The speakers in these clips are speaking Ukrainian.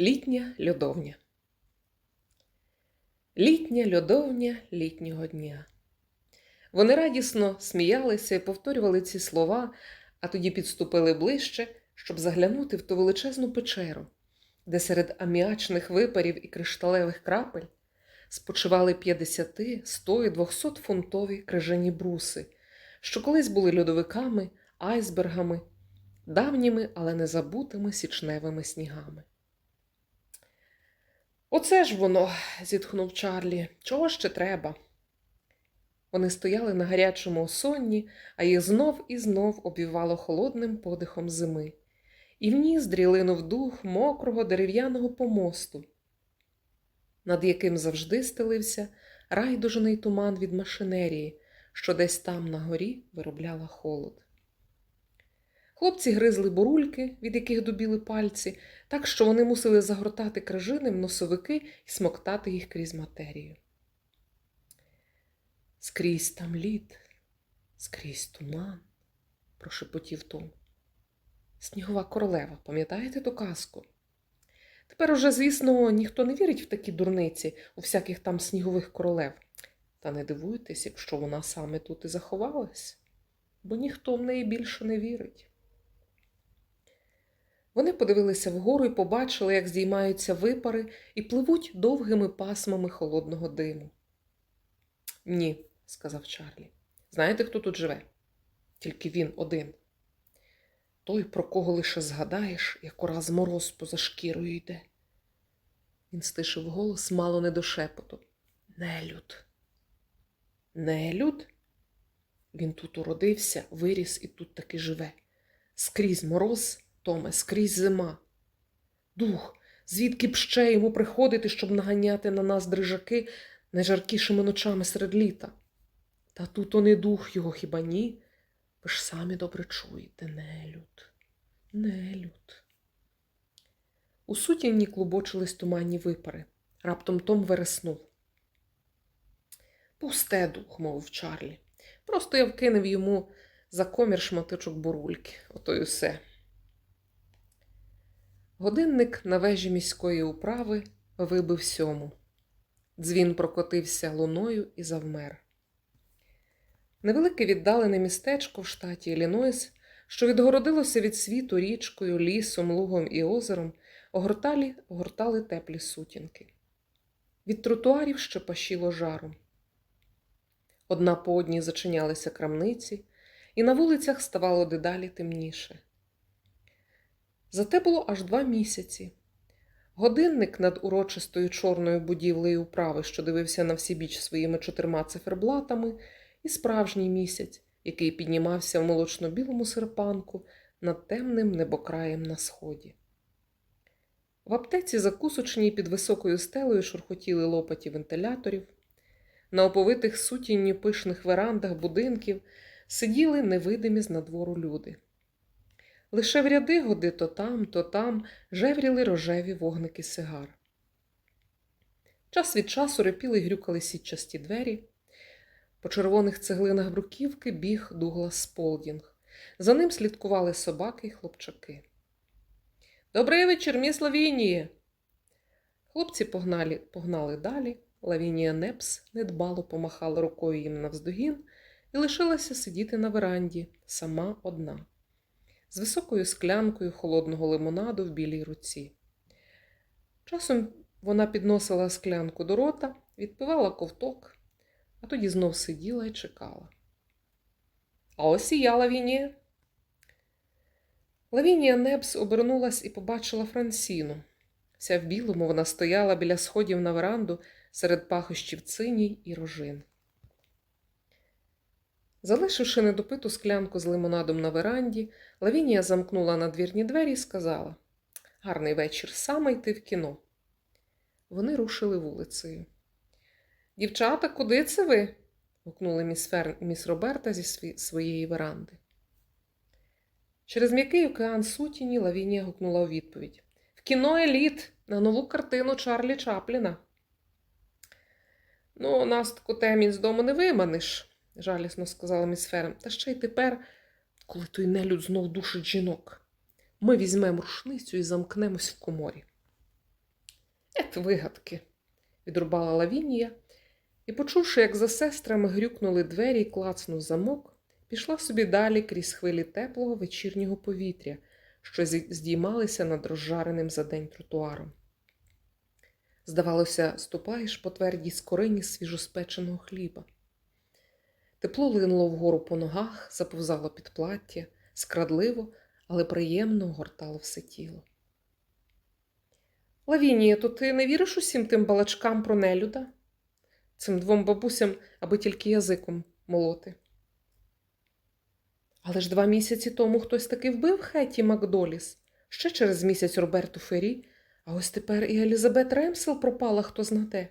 Літня льодовня. Літня льодовня літнього дня. Вони радісно сміялися і повторювали ці слова, а тоді підступили ближче, щоб заглянути в ту величезну печеру, де серед аміачних випарів і кришталевих крапель спочивали 50, 100 і 200 фунтові крижані бруси, що колись були льодовиками, айсбергами, давніми, але незабутими січневими снігами. Оце ж воно, зітхнув Чарлі. Чого ще треба? Вони стояли на гарячому осонні, а їх знов і знов обвівало холодним подихом зими, і в ніздрі линув дух мокрого дерев'яного помосту, над яким завжди стелився райдужний туман від машинерії, що десь там на горі виробляла холод. Хлопці гризли бурульки, від яких дубіли пальці, так що вони мусили загортати крижини в носовики і смоктати їх крізь матерію. Скрізь там лід, скрізь туман, прошепотів Том. Снігова королева, пам'ятаєте ту казку? Тепер уже, звісно, ніхто не вірить в такі дурниці у всяких там снігових королев. Та не дивуйтесь, якщо вона саме тут і заховалась, бо ніхто в неї більше не вірить. Вони подивилися вгору і побачили, як здіймаються випари і пливуть довгими пасмами холодного диму. Ні, сказав Чарлі. Знаєте, хто тут живе? Тільки він один. Той, про кого лише згадаєш, як ураз мороз поза шкірою йде. Він стишив голос мало не до шепоту. Нелюд. Нелюд? Він тут уродився, виріс і тут таки живе. Скрізь мороз. Томе, скрізь зима. Дух, звідки б ще йому приходити, щоб наганяти на нас дрижаки найжаркішими ночами серед літа? Та тут он і дух його хіба ні? Ви ж самі добре чуєте, нелюд, нелюд. У сутінні клубочились туманні випари. Раптом Том вереснув. Пусте дух, мовив Чарлі. Просто я вкинув йому за комір шматочок бурульки. Ото й усе. Годинник на вежі міської управи вибив сьому. Дзвін прокотився луною і завмер. Невелике віддалене містечко в штаті Іллінойс, що відгородилося від світу річкою, лісом, лугом і озером, огортали, огортали теплі сутінки. Від тротуарів ще пашіло жаром. Одна по одній зачинялися крамниці, і на вулицях ставало дедалі темніше. Зате було аж два місяці. Годинник над урочистою чорною будівлею управи, що дивився на всі біч своїми чотирма циферблатами, і справжній місяць, який піднімався в молочно-білому серпанку над темним небокраєм на сході. В аптеці закусочній під високою стелею шурхотіли лопаті вентиляторів. На оповитих сутінню пишних верандах будинків сиділи невидимі з надвору люди. Лише в ряди годи то там, то там жевріли рожеві вогники сигар. Час від часу репіли й грюкали сітчасті двері. По червоних цеглинах бруківки біг Дуглас Сполдінг. За ним слідкували собаки й хлопчаки. Добрий вечір, міс Лавінії. Хлопці погнали, погнали далі. Лавінія Непс недбало помахала рукою їм навздогін і лишилася сидіти на веранді, сама одна з високою склянкою холодного лимонаду в білій руці. Часом вона підносила склянку до рота, відпивала ковток, а тоді знов сиділа і чекала. А ось і я Лавінія. Лавінія Непс обернулась і побачила Франсіну. Вся в білому вона стояла біля сходів на веранду серед пахощів циній і рожин. Залишивши недопиту склянку з лимонадом на веранді, Лавінія замкнула надвірні двері і сказала Гарний вечір, саме йти в кіно. Вони рушили вулицею. Дівчата, куди це ви? гукнули міс, Фер... міс Роберта зі сві... своєї веранди. Через м'який океан сутіні Лавінія гукнула у відповідь В кіно еліт на нову картину Чарлі Чапліна. Ну, нас таку темінь з дому не виманиш жалісно сказала міс Ферем. Та ще й тепер, коли той нелюд знов душить жінок, ми візьмемо рушницю і замкнемось в коморі. Ет вигадки, відрубала Лавінія і, почувши, як за сестрами грюкнули двері і клацнув замок, пішла собі далі крізь хвилі теплого вечірнього повітря, що здіймалися над розжареним за день тротуаром. Здавалося, ступаєш по твердій скорині свіжоспеченого хліба. Тепло линуло вгору по ногах, заповзало під плаття, скрадливо, але приємно огортало все тіло. Лавінія, то ти не віриш усім тим балачкам про нелюда? Цим двом бабусям, аби тільки язиком молоти. Але ж два місяці тому хтось таки вбив Хетті Макдоліс, ще через місяць Роберту Фері, а ось тепер і Елізабет Ремсел пропала хто знаде.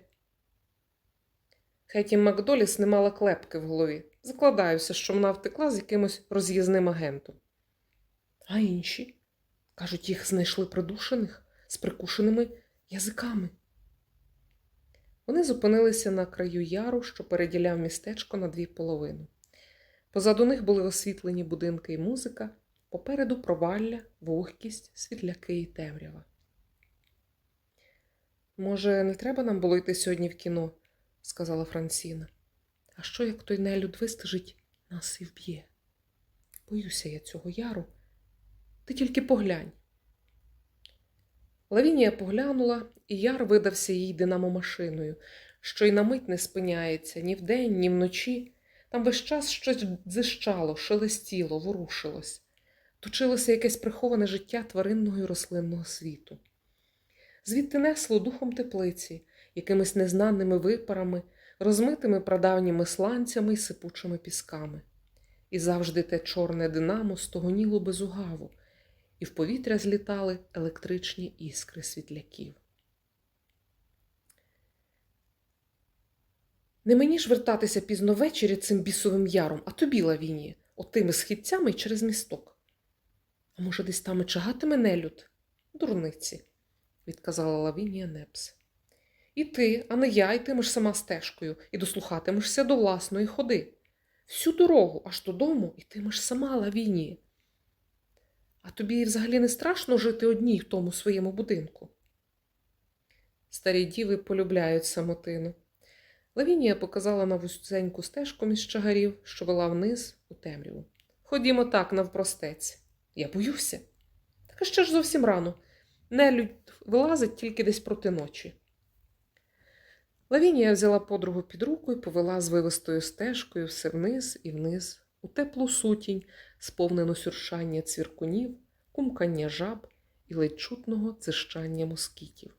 Хетті Макдоліс не мала клепки в голові. Закладаюся, що вона втекла з якимось роз'їзним агентом. А інші? Кажуть, їх знайшли придушених з прикушеними язиками. Вони зупинилися на краю яру, що переділяв містечко на дві половини. Позаду них були освітлені будинки і музика, попереду провалля, вогкість, світляки і темрява. Може, не треба нам було йти сьогодні в кіно, сказала Франсіна. А що, як той нелюд вистежить нас і вб'є? Боюся я цього яру. Ти тільки поглянь. Лавінія поглянула, і яр видався їй динамомашиною, що й на мить не спиняється ні вдень, ні вночі. Там весь час щось дзищало, шелестіло, ворушилось. Точилося якесь приховане життя тваринного і рослинного світу. Звідти несло духом теплиці, якимись незнаними випарами, розмитими прадавніми сланцями й сипучими пісками. І завжди те чорне динамо стогоніло без угаву, і в повітря злітали електричні іскри світляків. Не мені ж вертатися пізно ввечері цим бісовим яром, а тобі, Лавінії, отими східцями через місток. А може, десь там і чагатиме нелюд? Дурниці, відказала Лавінія Непс. І ти, а не я, йтимеш сама стежкою і дослухатимешся до власної ходи. Всю дорогу аж додому йтимеш сама, Лавінії. А тобі взагалі не страшно жити одній в тому своєму будинку? Старі діви полюбляють самотину. Лавінія показала на вузеньку стежку між чагарів, що вела вниз у темряву. Ходімо так, навпростець. Я боюся. Так ще ж зовсім рано. Нелюдь вилазить тільки десь проти ночі. Лавінія взяла подругу під руку і повела звивистою стежкою все вниз і вниз, у теплу сутінь, сповнену сюршання цвіркунів, кумкання жаб і ледь чутного цищання москітів.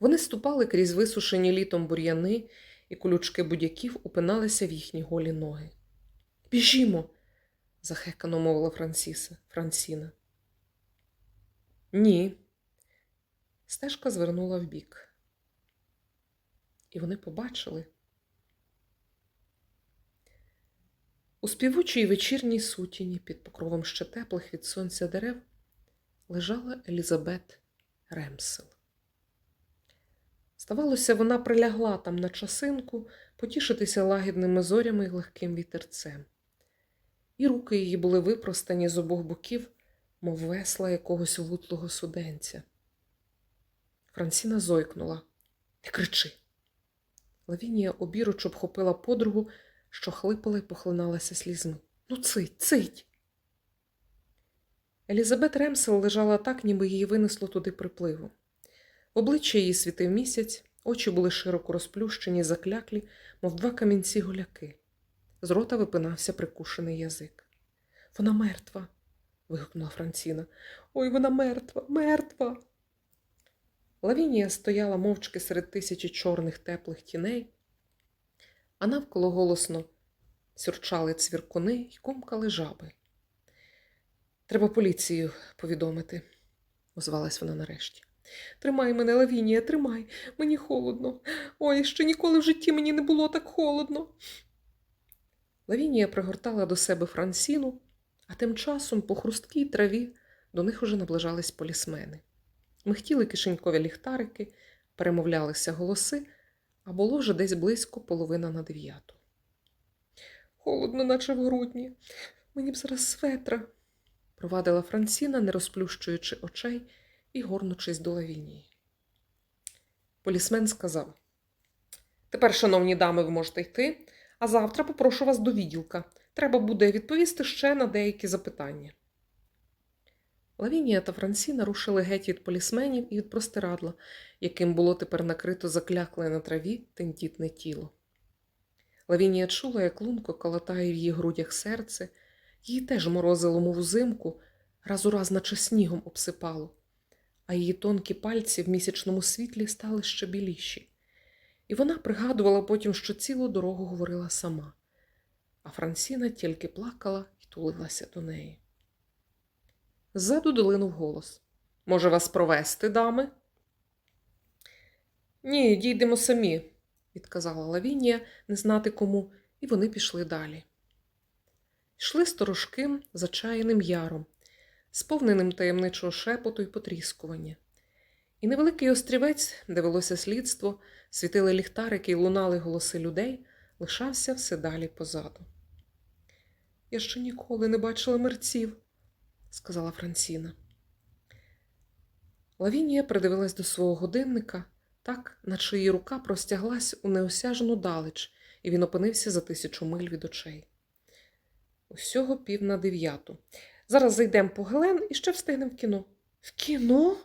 Вони ступали крізь висушені літом бур'яни, і колючки будяків упиналися в їхні голі ноги. Біжімо, захекано мовила Франсіса, Франсіна. Ні. Стежка звернула вбік. І вони побачили. У співучій вечірній сутіні під покровом ще теплих від сонця дерев лежала Елізабет Ремсел. Здавалося, вона прилягла там на часинку потішитися лагідними зорями й легким вітерцем. І руки її були випростані з обох боків, мов весла якогось вутлого суденця. Франсіна зойкнула. Не кричи. Лавінія обіруч обхопила подругу, що хлипала й похлиналася слізьми. Ну, цить, цить. Елізабет Ремсел лежала так, ніби її винесло туди припливу. В обличчя її світив місяць, очі були широко розплющені, закляклі, мов два камінці голяки. З рота випинався прикушений язик. Вона мертва. вигукнула Франціна. Ой, вона мертва, мертва. Лавінія стояла мовчки серед тисячі чорних теплих тіней, а навколо голосно сюрчали цвіркуни й кумкали жаби. Треба поліцію повідомити, озвалась вона нарешті. Тримай мене, Лавінія, тримай, мені холодно. Ой, ще ніколи в житті мені не було так холодно. Лавінія пригортала до себе Франсіну, а тим часом по хрусткій траві до них уже наближались полісмени. Михтіли кишенькові ліхтарики, перемовлялися голоси, а було вже десь близько половина на дев'яту. Холодно, наче в грудні. Мені б зараз светра, провадила Франсіна, не розплющуючи очей і горнучись до лавінії. Полісмен сказав: Тепер, шановні дами, ви можете йти, а завтра попрошу вас до відділка. Треба буде відповісти ще на деякі запитання. Лавінія та Франсіна рушили геть від полісменів і від простирадла, яким було тепер накрито заклякле на траві тендітне тіло. Лавінія чула, як лунко колотає в її грудях серце, її теж морозило, мов узимку, раз у раз наче снігом обсипало, а її тонкі пальці в місячному світлі стали ще біліші. І вона пригадувала потім, що цілу дорогу говорила сама, а Франсіна тільки плакала і тулилася до неї. Ззаду долинув голос. Може, вас провести, дами? Ні, дійдемо самі, відказала Лавінія, не знати кому, і вони пішли далі. Йшли сторожким, зачаяним яром, сповненим таємничого шепоту і потріскування. І невеликий острівець, де велося слідство, світили ліхтарики і лунали голоси людей, лишався все далі позаду. Я ще ніколи не бачила мерців, сказала Франсіна. Лавінія придивилась до свого годинника, так, наче її рука простяглась у неосяжну далеч, і він опинився за тисячу миль від очей. Усього пів на дев'яту. Зараз зайдемо по Гелен і ще встигнемо в кіно. В кіно?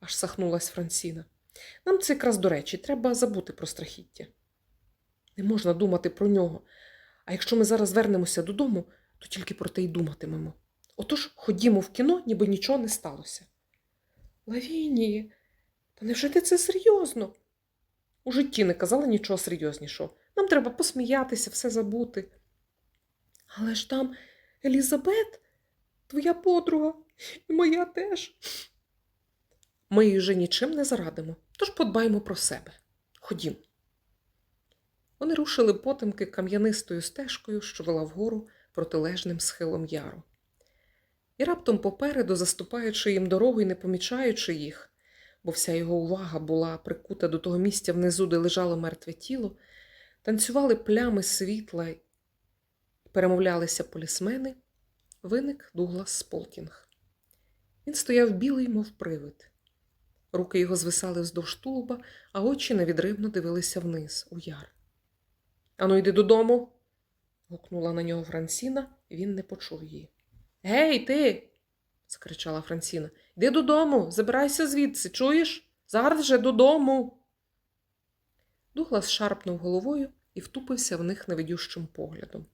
аж сахнулась Франсіна. Нам це якраз до речі, треба забути про страхіття. Не можна думати про нього. А якщо ми зараз вернемося додому, то тільки про те й думатимемо. Отож ходімо в кіно, ніби нічого не сталося. Лавінії, та невже ти це серйозно? У житті не казала нічого серйознішого. Нам треба посміятися, все забути. Але ж там Елізабет, твоя подруга, і моя теж. Ми їй вже нічим не зарадимо, тож подбаємо про себе. Ходім. Вони рушили потемки кам'янистою стежкою, що вела вгору протилежним схилом яру. І раптом попереду, заступаючи їм дорогу і не помічаючи їх, бо вся його увага була прикута до того місця внизу, де лежало мертве тіло, танцювали плями світла і перемовлялися полісмени, виник Дуглас Сполкінг. Він стояв білий, мов привид. Руки його звисали вздовж тулуба, а очі невідривно дивилися вниз, у яр. Ану, йди додому. гукнула на нього Франсіна, він не почув її. Гей, ти. скричала Франсіна. Йди додому, забирайся звідси, чуєш? Зараз же додому. Дуглас шарпнув головою і втупився в них невидющим поглядом.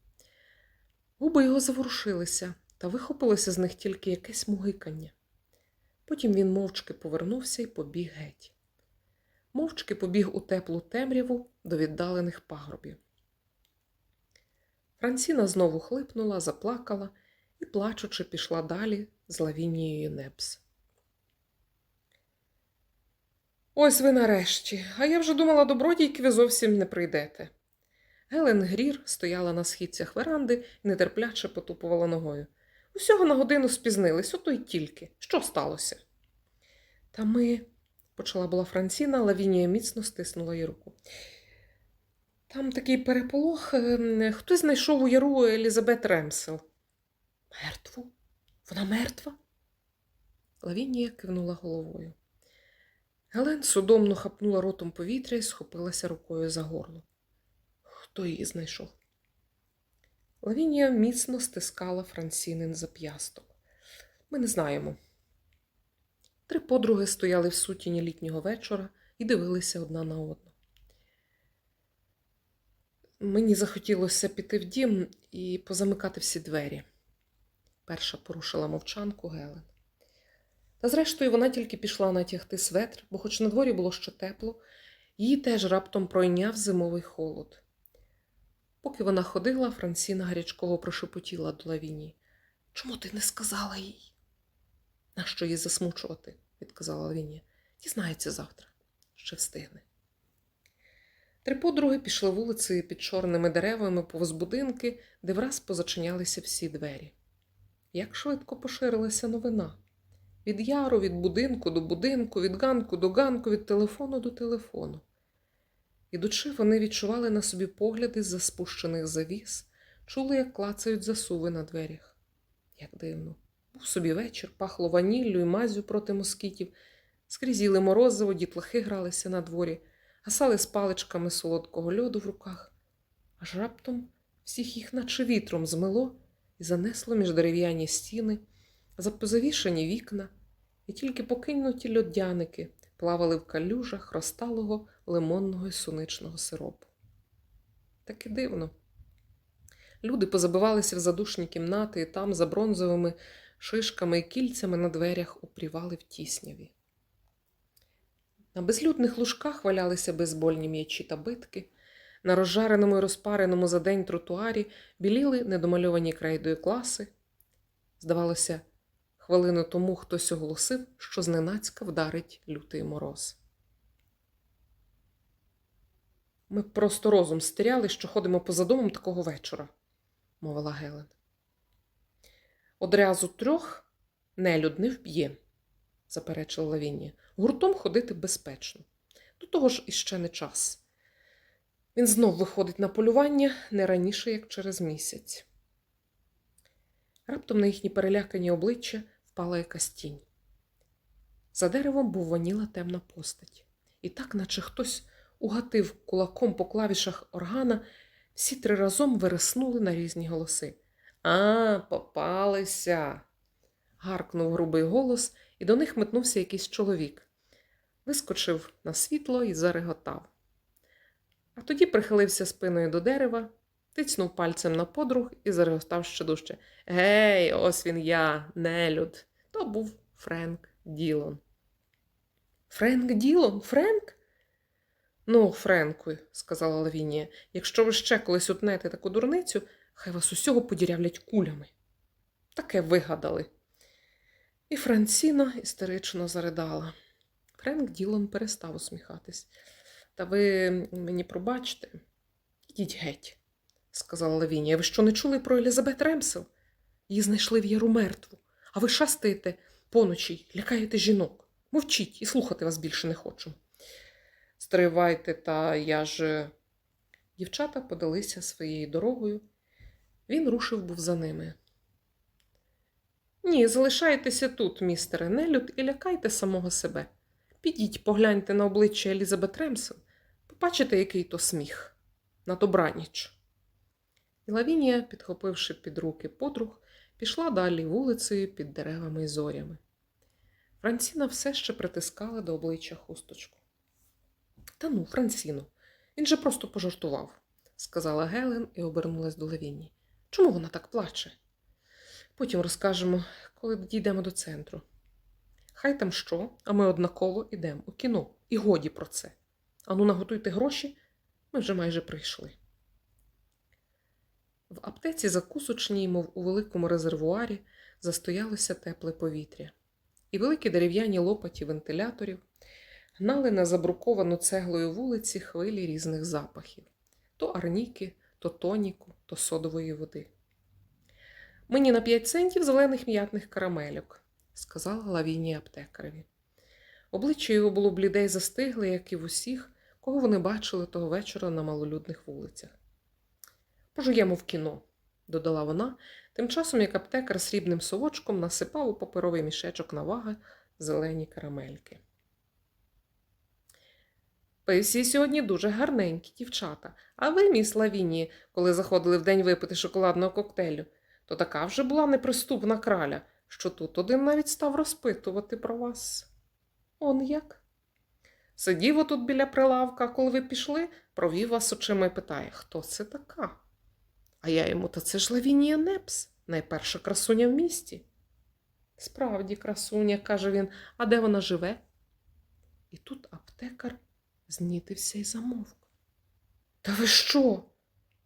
Губи його заворушилися, та вихопилося з них тільки якесь мугикання. Потім він мовчки повернувся і побіг геть. Мовчки побіг у теплу темряву до віддалених пагорбів. Франсіна знову хлипнула, заплакала і, плачучи, пішла далі з лавінією Непс. Ось ви нарешті, а я вже думала, добродійки ви зовсім не прийдете. Гелен Грір стояла на східцях веранди і нетерпляче потупувала ногою. Усього на годину спізнились, ото й тільки. Що сталося? Та ми, почала була Франсіна, Лавінія міцно стиснула їй руку. Там такий переполох. ем, Хтось знайшов у яру Елізабет Ремсел. Мертву? Вона мертва? Лавінія кивнула головою. Гелен судомно хапнула ротом повітря і схопилася рукою за горло. Хто її знайшов? Лавінія міцно стискала Франсінин зап'ясток. Ми не знаємо. Три подруги стояли в сутіні літнього вечора і дивилися одна на одну. Мені захотілося піти в дім і позамикати всі двері. Перша порушила мовчанку Гелен. Та зрештою вона тільки пішла натягти светр, бо, хоч на дворі було ще тепло, її теж раптом пройняв зимовий холод. Поки вона ходила, Франсіна гарячково прошепотіла до Лавіні. Чому ти не сказала їй? Нащо її засмучувати? відказала Лавінія. Дізнається завтра, ще встигне. Три подруги пішли вулицею під чорними деревами повз будинки, де враз позачинялися всі двері. Як швидко поширилася новина. Від яру, від будинку до будинку, від ганку до ганку, від телефону до телефону. Ідучи, вони відчували на собі погляди з-за спущених завіс, чули, як клацають засуви на дверях. Як дивно. Був собі вечір, пахло ваніллю і мазю проти москітів, Скрізь їли морозиво, дітлахи гралися на дворі, гасали з паличками солодкого льоду в руках. Аж раптом всіх їх наче вітром змило і занесло між дерев'яні стіни, запозавішані вікна, і тільки покинуті льодяники плавали в калюжах розталого лимонного і суничного сиропу. Таки дивно. Люди позабивалися в задушні кімнати і там за бронзовими шишками і кільцями на дверях упрівали в тісняві. На безлюдних лужках валялися безбольні м'ячі та битки. На розжареному і розпареному за день тротуарі біліли недомальовані крейдою класи. Здавалося, хвилину тому хтось оголосив, що зненацька вдарить лютий мороз. Ми просто розум стеряли, що ходимо поза домом такого вечора, мовила Гелен. Одразу трьох нелюд не вб'є, заперечила Лавінія. Гуртом ходити безпечно. До того ж іще не час. Він знов виходить на полювання не раніше, як через місяць. Раптом на їхні перелякані обличчя впала якась тінь. За деревом був ваніла темна постать, і так, наче хтось угатив кулаком по клавішах органа, всі три разом вириснули на різні голоси. А, попалися. гаркнув грубий голос, і до них метнувся якийсь чоловік. Вискочив на світло і зареготав. А тоді прихилився спиною до дерева, тицнув пальцем на подруг і зареготав ще дужче. Гей, ось він я, нелюд. То був Френк Ділон. Френк Ділон? Френк? Ну, Френку, сказала Лавінія, якщо ви ще колись утнете таку дурницю, хай вас усього подірявлять кулями. Таке вигадали. І Франціна істерично заридала. Френк Ділон перестав усміхатись. Та ви мені пробачте, ідіть геть, сказала Лавінія. Ви що не чули про Елізабет Ремсел? Її знайшли в яру мертву, а ви шастаєте поночі, лякаєте жінок. Мовчіть і слухати вас більше не хочу. Стривайте, та я ж. Дівчата подалися своєю дорогою. Він рушив був за ними. Ні, залишайтеся тут, містере Нелюд, і лякайте самого себе. Підіть, погляньте на обличчя Елізабет Ремсел, побачите, який то сміх. На добраніч. І Лавінія, підхопивши під руки подруг, пішла далі вулицею під деревами й зорями. Франціна все ще притискала до обличчя хусточку. Та ну, Франціно, він же просто пожартував, сказала Гелен і обернулась до Лавінії. Чому вона так плаче? Потім розкажемо, коли дійдемо до центру. Хай там що, а ми однаково йдемо у кіно. І годі про це. Ану, наготуйте гроші, ми вже майже прийшли. В аптеці закусочній, мов у великому резервуарі, застоялося тепле повітря, і великі дерев'яні лопаті вентиляторів гнали на забруковану цеглою вулиці хвилі різних запахів то арніки, то тоніку, то содової води. Мені на п'ять центів зелених м'ятних карамельок, сказала Лавінія аптекареві. Обличчя його було бліде й застигле, як і в усіх, кого вони бачили того вечора на малолюдних вулицях. Пожуємо в кіно, додала вона, тим часом як аптекар срібним совочком насипав у паперовий мішечок на ваги зелені карамельки. Ви всі сьогодні дуже гарненькі, дівчата. А ви, міс Лавіні, коли заходили вдень випити шоколадного коктейлю, то така вже була неприступна краля, що тут один навіть став розпитувати про вас. Он як? Сидів отут біля прилавка, коли ви пішли, провів вас очима і питає, хто це така? А я йому, та це ж Лавінія Непс, найперша красуня в місті. Справді, красуня, каже він, а де вона живе? І тут аптекар знітився і замовк. Та ви що?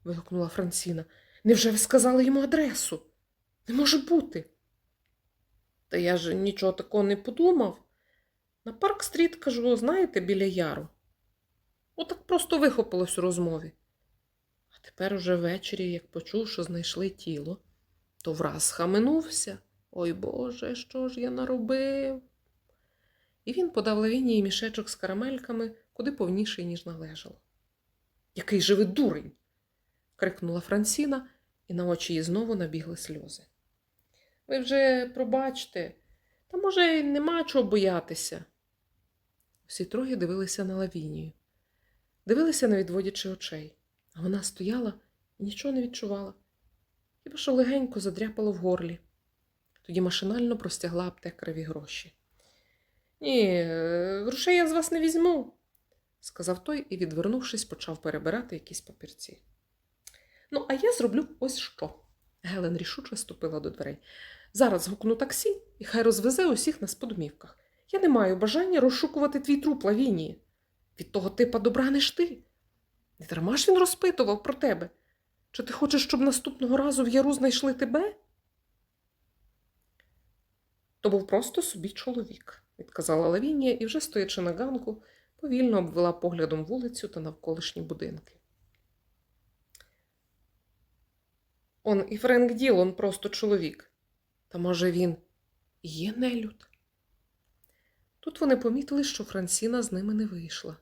вигукнула Франціна. Невже ви сказали йому адресу? Не може бути. Та я ж нічого такого не подумав. На парк стріт, кажу, знаєте, біля яру. Отак просто вихопилось у розмові. А тепер уже ввечері, як почув, що знайшли тіло, то враз схаменувся. Ой Боже, що ж я наробив? І він подав лавінії мішечок з карамельками куди повніший, ніж належало. Який же ви дурень? крикнула Франсіна, і на очі її знову набігли сльози. Ви вже пробачте, та, може, й нема чого боятися. Всі троє дивилися на лавінію, дивилися, не відводячи очей, а вона стояла і нічого не відчувала, хіба що легенько задряпало в горлі. Тоді машинально простягла аптекареві гроші. Ні, е, грошей я з вас не візьму, сказав той і, відвернувшись, почав перебирати якісь папірці. Ну, а я зроблю ось що. Гелен рішуче ступила до дверей. Зараз гукну таксі і хай розвезе усіх нас по домівках. Я не маю бажання розшукувати твій труп Лавінії. Від того типа добраниш ти. Не дарма ж він розпитував про тебе. Чи ти хочеш, щоб наступного разу в яру знайшли тебе? То був просто собі чоловік, відказала Лавінія і, вже стоячи на ганку, повільно обвела поглядом вулицю та навколишні будинки. Он і Френк Ділон просто чоловік. Та може він є нелюд? Тут вони помітили, що Франсіна з ними не вийшла,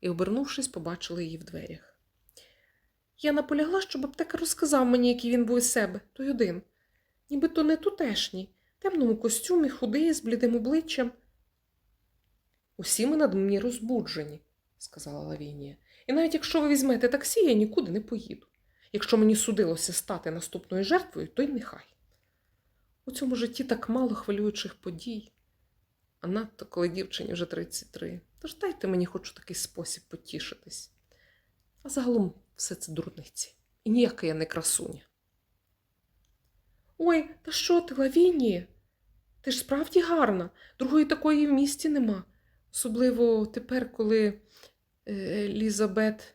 і, обернувшись, побачили її в дверях. Я наполягла, щоб аптекар розказав мені, який він був із себе, той один. Ніби то не тутешній, темному костюмі, худий, з блідим обличчям. Усі ми надмірні розбуджені, сказала Лавінія. І навіть якщо ви візьмете таксі, я нікуди не поїду. Якщо мені судилося стати наступною жертвою, то й нехай. У цьому житті так мало хвилюючих подій, а надто коли дівчині вже 33. Тож дайте мені хоч у такий спосіб потішитись. А загалом все це дурниці. І ніяка я не красуня. Ой, та що ти, Лавінія? Ти ж справді гарна. Другої такої в місті нема. Особливо тепер, коли е, Елізабет.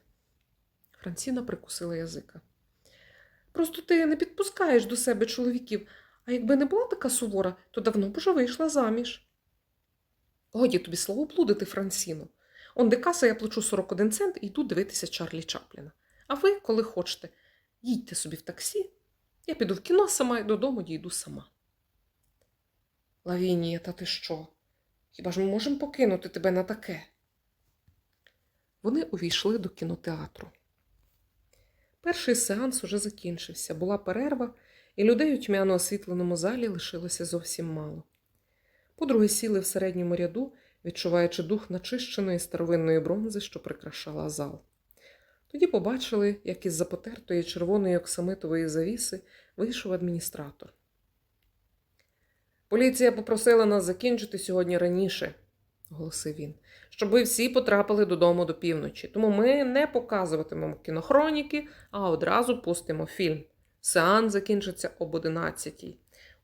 Франціна прикусила язика. Просто ти не підпускаєш до себе чоловіків, а якби не була така сувора, то давно б уже вийшла заміж. Годі тобі слово блудити, Франсіно. Он де каса я плачу 41 цент і йду дивитися Чарлі Чапліна. А ви, коли хочете, їдьте собі в таксі, я піду в кіно сама і додому дійду сама. Лавінія, та ти що? Хіба ж ми можемо покинути тебе на таке? Вони увійшли до кінотеатру. Перший сеанс уже закінчився, була перерва, і людей у тьмяно освітленому залі лишилося зовсім мало. Подруги сіли в середньому ряду, відчуваючи дух начищеної старовинної бронзи, що прикрашала зал. Тоді побачили, як із запотертої червоної оксамитової завіси вийшов адміністратор. Поліція попросила нас закінчити сьогодні раніше, оголосив він, щоб ви всі потрапили додому до півночі. Тому ми не показуватимемо кінохроніки, а одразу пустимо фільм. Сеанс закінчиться об 11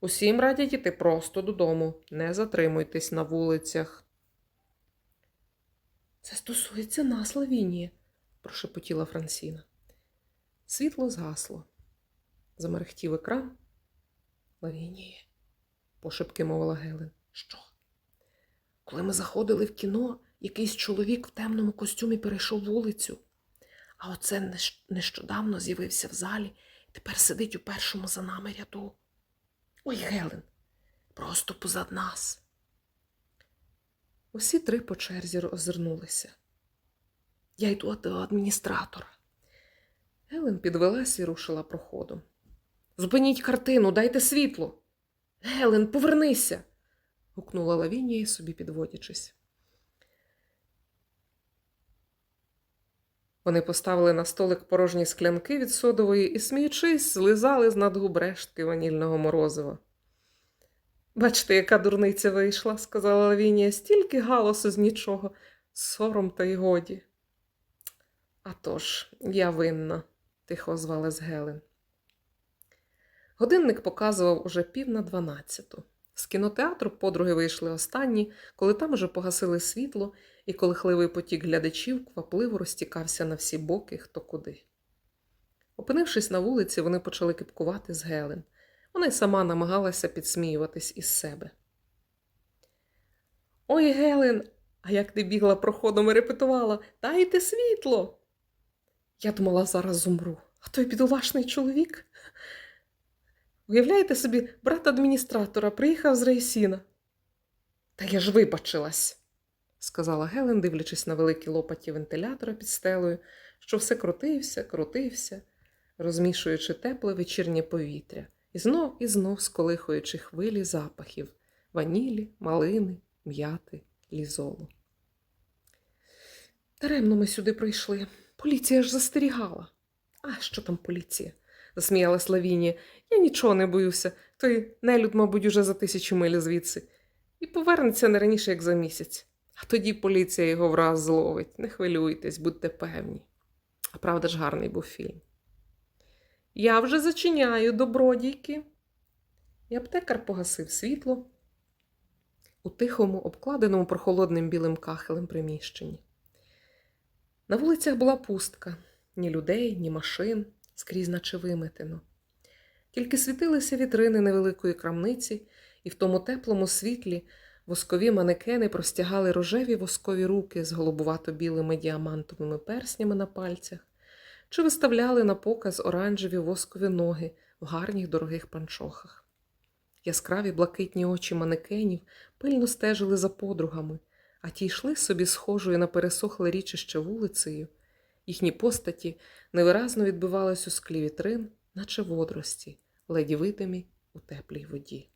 Усім радять іти просто додому. Не затримуйтесь на вулицях. Це стосується нас, Лавінія, прошепотіла Франсіна. Світло згасло. Замерехтів екран. Лавінія, пошепки мовила Гелен. Що? Коли ми заходили в кіно, якийсь чоловік в темному костюмі перейшов вулицю. А оце нещодавно з'явився в залі тепер сидить у першому за нами ряду. Ой, Гелен, просто позад нас. Усі три по черзі озирнулися. Я йду до адміністратора. Гелен підвелась і рушила проходом. Зупиніть картину, дайте світло. Гелен, повернися. гукнула Лавінія, собі підводячись. Вони поставили на столик порожні склянки від содової і, сміючись, злизали з надгуб рештки ванільного морозива. Бачите, яка дурниця вийшла, сказала Лавінія, стільки галасу з нічого, сором та й годі. «А тож, я винна, тихо озвалась Гелен. Годинник показував уже пів на дванадцяту. З кінотеатру подруги вийшли останні, коли там уже погасили світло, і колихливий потік глядачів квапливо розтікався на всі боки хто куди. Опинившись на вулиці, вони почали кипкувати з Гелен. Вона й сама намагалася підсміюватись із себе. Ой, Гелен, а як ти бігла проходом і репетувала, дайте світло. Я думала, зараз зумру, а той бідолашний чоловік. Уявляєте собі, брат адміністратора приїхав з Рейсіна. Та я ж вибачилась, сказала Гелен, дивлячись на великі лопаті вентилятора під стелею, що все крутився, крутився, розмішуючи тепле вечірнє повітря, і знов і знов сколихуючи хвилі запахів ванілі, малини, м'яти, лізолу. Даремно ми сюди прийшли. Поліція ж застерігала. А що там поліція? Засміялась Лавінія. Я нічого не боюся. Той нелюд, мабуть, уже за тисячу миль звідси. І повернеться не раніше, як за місяць. А тоді поліція його враз зловить. Не хвилюйтесь, будьте певні. А правда ж гарний був фільм. Я вже зачиняю добродійки. І аптекар погасив світло у тихому, обкладеному прохолодним білим кахелем приміщенні. На вулицях була пустка ні людей, ні машин, скрізь наче виметено. Тільки світилися вітрини невеликої крамниці, і в тому теплому світлі воскові манекени простягали рожеві воскові руки з голубувато-білими діамантовими перснями на пальцях, чи виставляли на показ оранжеві воскові ноги в гарних дорогих панчохах. Яскраві блакитні очі манекенів пильно стежили за подругами, а ті йшли собі схожою на пересохле річище вулицею. Їхні постаті невиразно відбивались у склі вітрин, наче водорості, ледь видимі у теплій воді.